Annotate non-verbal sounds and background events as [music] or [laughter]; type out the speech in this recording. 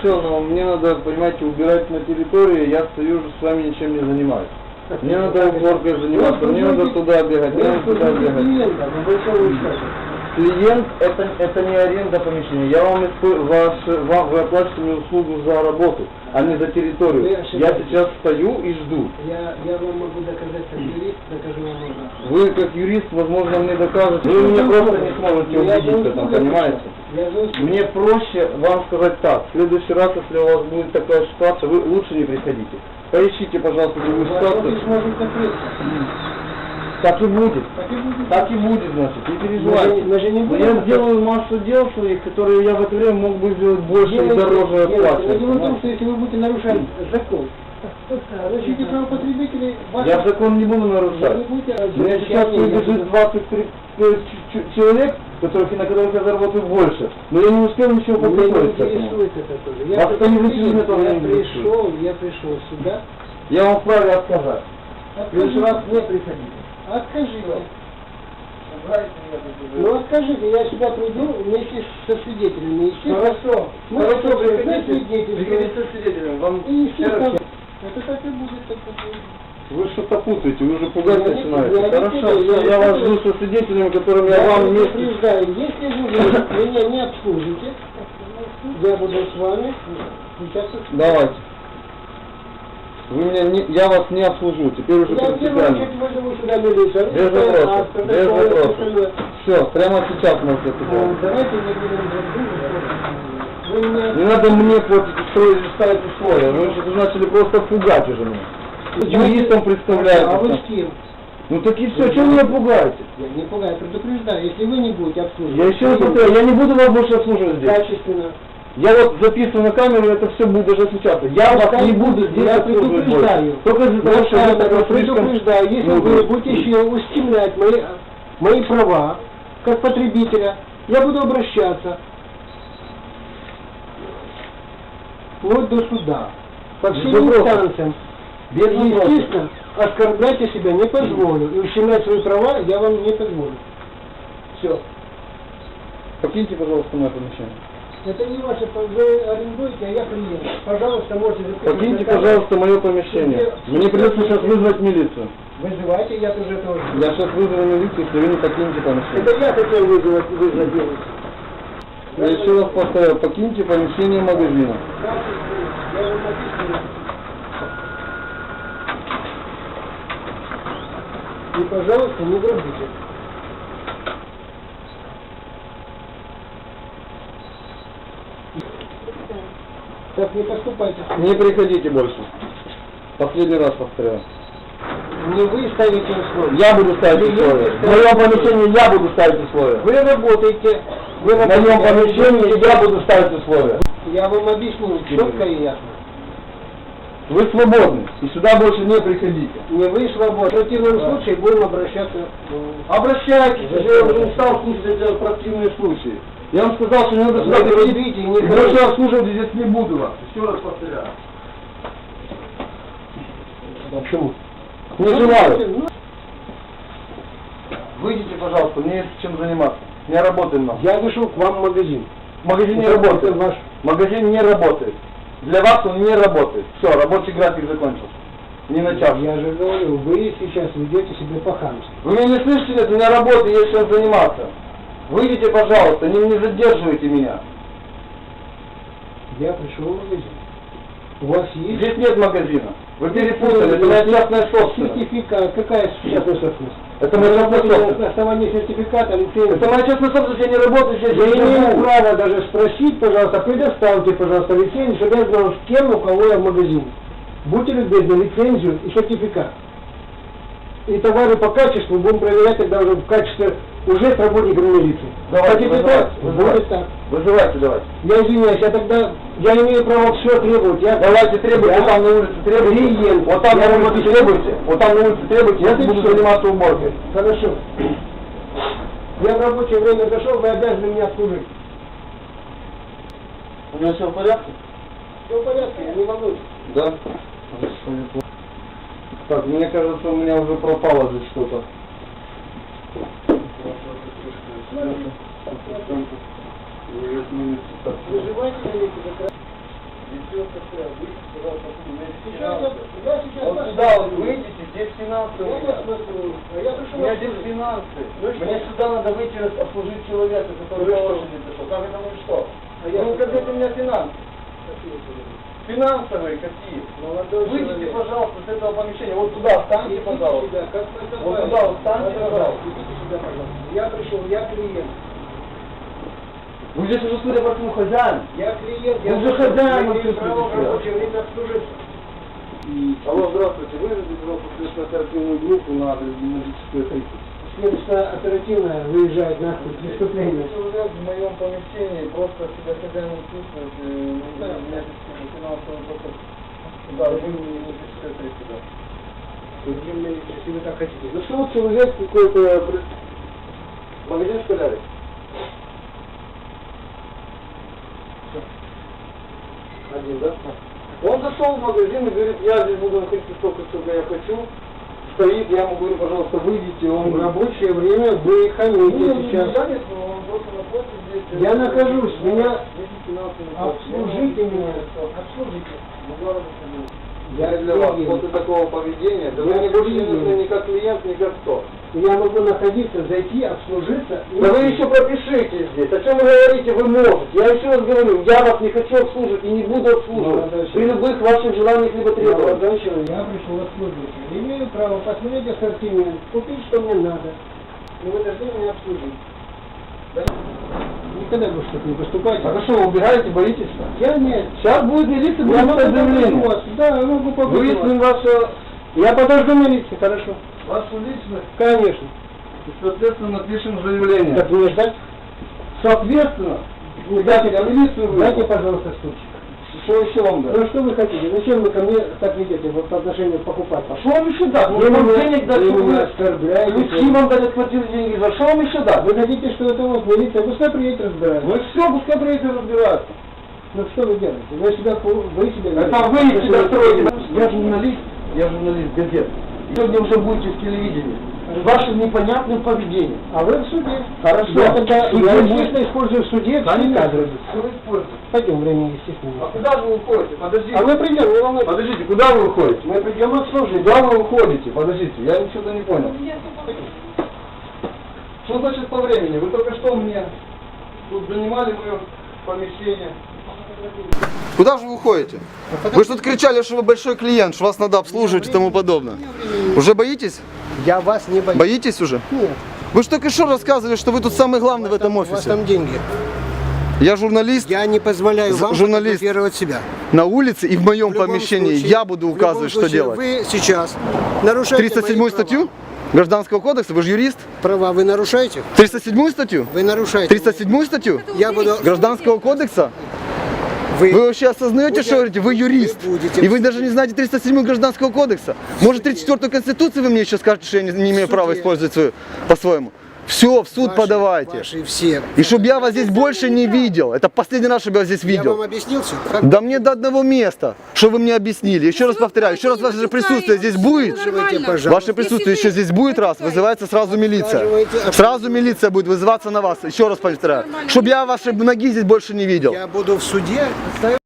Все, но мне надо, понимаете, убирать на территории, я стою уже с вами ничем не занимаюсь. Мне надо [laughs] уборкой заниматься, мне надо туда бегать, мне надо туда бегать. Клиент это, это не аренда помещения. Я вам, ваш, вам вы оплачиваете мне услугу за работу, а не за территорию. Я сейчас стою и жду. Я, я вам могу доказать, как юрист, докажу вам можно. Вы как юрист, возможно, мне докажете. Вы меня просто не сможете Я убедить в этом, понимаете? Мне проще вам сказать так. В следующий раз, если у вас будет такая ситуация, вы лучше не приходите. Поищите, пожалуйста, другую ситуацию. Так и будет. Так и будет. Так и будет, значит, не Мы же- переживайте. мы же не будем я это- сделаю массу дел своих, которые я в это время мог бы сделать больше и Дело- дороже дело- Дело в оплачивать. том, что если вы будете нарушать закон, защите права потребителей, ваши- Я закон не буду вы не нарушать. будете У меня сейчас разрешать, я прибежит буду- 23 ч- ч- человек, которых, на которых я заработаю больше, но я не успел ничего не подготовить к этому. это тоже. Вас не интересует, этого я не пришел, я пришел сюда. Я вам вправе отказать. Следующий раз не приходите. Откажите. Ну откажите, я сюда приду вместе со свидетелями. Естественно, Хорошо, мы хорошо, приходите, приходите со свидетелем. Вам И раз- естественно, это так и будет. Так и будет. Вы что-то путаете, вы уже пугать Я начинаете. я Хорошо, я я вас жду со свидетелями, которыми я Я вам вас вместе... предупреждаю, если вы меня [coughs] не обслужите, я буду с вами участвовать. Давайте. Вы меня не, я вас не обслужу, теперь уже Я принципиально. Без вопросов, без вопросов. Все, прямо сейчас можете это Ну. Давайте не будем надо мне строить, ставить условия. Вы уже начали просто пугать уже меня. Юристом представляете. А вы с кем? Ну так и все, вы меня пугаете? Я не пугаю, предупреждаю, если вы не будете обслуживать. Я еще раз повторяю, я не буду вас больше обслуживать здесь. Качественно. Я вот записываю на камеру, это все будет даже освещаться. Я вас не буду здесь я предупреждаю. Только из-за того, что Я слишком... предупреждаю, если Ну, вы будете еще устемлять мои, мои права, как потребителя, я буду обращаться вплоть до суда, по всем инстанциям. Без И, естественно, оскорблять я себя не позволю. И ущемлять свои права я вам не позволю. Все. Покиньте, пожалуйста, мое помещение. Это не ваше, вы арендуете, а я клиент. Пожалуйста, можете. Покиньте, пожалуйста, мое помещение. Мне придется сейчас вызвать милицию. Вызывайте, я тоже тоже. Я сейчас вызову милицию, если вы не покинете помещение. Это я хотел вызвать, вызвать делать. Я еще раз повторяю, покиньте помещение магазина. И, пожалуйста, не грубите. Так не поступайте. Не приходите больше. Последний раз повторяю. Не вы ставите условия. Я буду ставить Клиент условия. В моем помещении я буду ставить условия. Вы работаете. Вы моем работаете. помещении я буду ставить условия. Я вам объясню четко и ясно. Вы свободны. И сюда больше не приходите. Не вы свободны. В противном случае будем обращаться. Обращайтесь, я уже устал слушать эти противные случаи. Я вам сказал, что не надо сюда приходить. не больше обслуживать здесь не буду вас. Еще раз повторяю. Почему? Не желаю. Ну, Выйдите, пожалуйста, мне есть чем заниматься. Не работаем нам. Я вышел к вам в магазин. Магазин не работает. ваш. Магазин не работает. Для вас он не работает. Все, рабочий график закончился. Не начался. Я же говорю, вы сейчас ведете себя по-хамски. Вы меня не слышите? Нет, у меня работа, есть чем заниматься. Выйдите, пожалуйста, не, не задерживайте меня. Я пришел в магазин. У вас есть Здесь нет магазина. Вы перепутали, это моя частная собственность. сертификат? Какая частная собственность? Это моя частная собственность. На основании сертификата, лицензии. Это моя частная собственность, я не работаю здесь. Я не имею право даже спросить, пожалуйста, предоставьте, пожалуйста, лицензию, чтобы я знал, с кем, у кого я в магазине. Будьте любезны, лицензию и сертификат. И товары по качеству будем проверять тогда уже в качестве уже с работниками милиции. Давайте, вызывайте, так? вызывайте. Будет так. Вызывайте, давайте. Я извиняюсь, я тогда, я имею право все требовать. Я, Давайте требуйте, Я там на улице требуйте. клиент. Вот там Я на улице требуйте. Вот там на улице требуйте, я Вот и буду заниматься уборкой. Хорошо. Я в рабочее время зашел, вы обязаны меня обслужить. У меня все в порядке? Все в порядке, не волнуйтесь. Да. Так, мне кажется, у меня уже пропало здесь что-то. Вызывайте милицию, как раз. Сейчас я- я сейчас Вот сюда вот выйдите, здесь финансы у Я меня. А У меня здесь финансы. Ну? Мне сюда надо выйти обслужить человека, который Ну и по что? очереди пришел. Как это ну что? А ну указите делаю? мне финансы. Финансовые какие? Выйдите, пожалуйста, с этого помещения. Вот туда встаньте, пожалуйста. как Вот туда вот встаньте, пожалуйста. Сюда, пожалуйста. Я пришел, я клиент. Вы здесь уже, судя по всему, хозяин. Я клиент, я Ну, уже хозяин я имею право в рабочее время обслужиться. Алло, здравствуйте. Вызовите, пожалуйста, следственно-оперативную группу на Гимназическая 30. Следственно оперативно выезжает на преступление. Человек в моем помещении просто себя хозяином чувствует. не знаю, у меня здесь финансовый просто... Да, вы не Гимназическая 30, лица, если вы так хотите. Ну что вот человек какой-то... Магазин школярик. Один, да? Он зашел в магазин и говорит, я здесь буду находиться столько, сколько я хочу. Стоит, я ему говорю, пожалуйста, выйдите. Он В рабочее время вы «Ну, хамите он сейчас. занят, но он просто находится здесь. Я нахожусь, меня- Обслужите меня. Обслужите. Ну. Я для вас клиент. после такого поведения, да Я вы не нужны ни как клиент, ни как кто. Я могу находиться, зайти, обслужиться. и- Да вы еще пропишите здесь. О чем вы говорите, вы можете. Я еще раз говорю, я вас не хочу обслуживать и не буду обслуживать. При любых ваших желаниях либо требованиях. Я пришел обслужиться. Имею право посмотреть ассортимент, купить, что мне надо. И вы должны меня обслужить. Да? Никогда больше так не поступайте. А вы что, вы убегаете, боитесь? Я нет. Сейчас будет милиция, Я будет могу писать заявление. побыть Да, я могу побыть Выясним вас. Я подожду милиции, хорошо. вашу личность Конечно. и, соответственно, напишем заявление. Так мне ждать? Соответственно, дайте, а милицию вы. Дайте, пожалуйста, стульчик. Что еще вам дать? Ну что вы хотите? Зачем вы ко мне так ведете вот по отношению к покупателю? А что вам еще дать? Вы вам денег дать, вы чтобы вы... оскорбляете. Ключи вам дали, отхватили деньги. За что вам еще дать? Вы хотите, что это вот милиция? Пускай приедет разбирать. Вы все, пускай приедете разбираться. Ну что вы делаете? Вы себя, вы себя... Это вы себя строите. Я журналист, я журналист газет. Сегодня уже будете в телевидении. С вашим непонятным поведением. А вы в суде. Хорошо. Я тогда, В суде я, естественно, использую в суде все Конечно. кадры. Что вы используете? Пойдем, время, А естественно. куда же вы уходите? Подождите. А мы придем, не волнуйтесь. Подождите, куда вы уходите? Мы придем обслужить. Куда вы уходите? Подождите, я ничего не понял. Что значит по времени? Вы только что мне тут занимали мое помещение. Куда же вы уходите? Вы же тут кричали, что вы большой клиент, что вас надо обслуживать и тому подобное. Уже боитесь? Я вас не боюсь. Боитесь уже? Нет. Вы же только что рассказывали, что вы тут самый главный в этом У вас офисе. там деньги. Я журналист Я не позволяю вам журналист. фотографировать себя. на улице и в моем В помещении. случае- Я буду указывать, что случае делать. Вы сейчас нарушаете 307 мои статью Гражданского кодекса, вы же юрист. Права. Права вы нарушаете? 307 статью? Вы нарушаете. 307 статью Я буду... Гражданского кодекса? Вы... Вы вообще осознаете, Будете- что говорите? Вы юрист. вы будете И вы даже не знаете 307 Гражданского кодекса. Может 34 Конституции вы мне еще скажете, что я не, не имею права использовать свою по-своему? Все, в суд Ваши- подавайте. Ваши все. И чтобы я вас здесь больше не видел. Это последний раз, чтобы я вас здесь Я вам видел. объяснил все? Как Да мне до одного места, что вы мне объяснили. Еще раз повторяю, еще раз ваше присутствие здесь будет. Ваше присутствие еще здесь будет раз, вызывается сразу милиция. Отказываете. Сразу милиция будет вызываться на вас. Еще раз повторяю. Чтобы я ваши ноги здесь больше не видел. Я буду в суде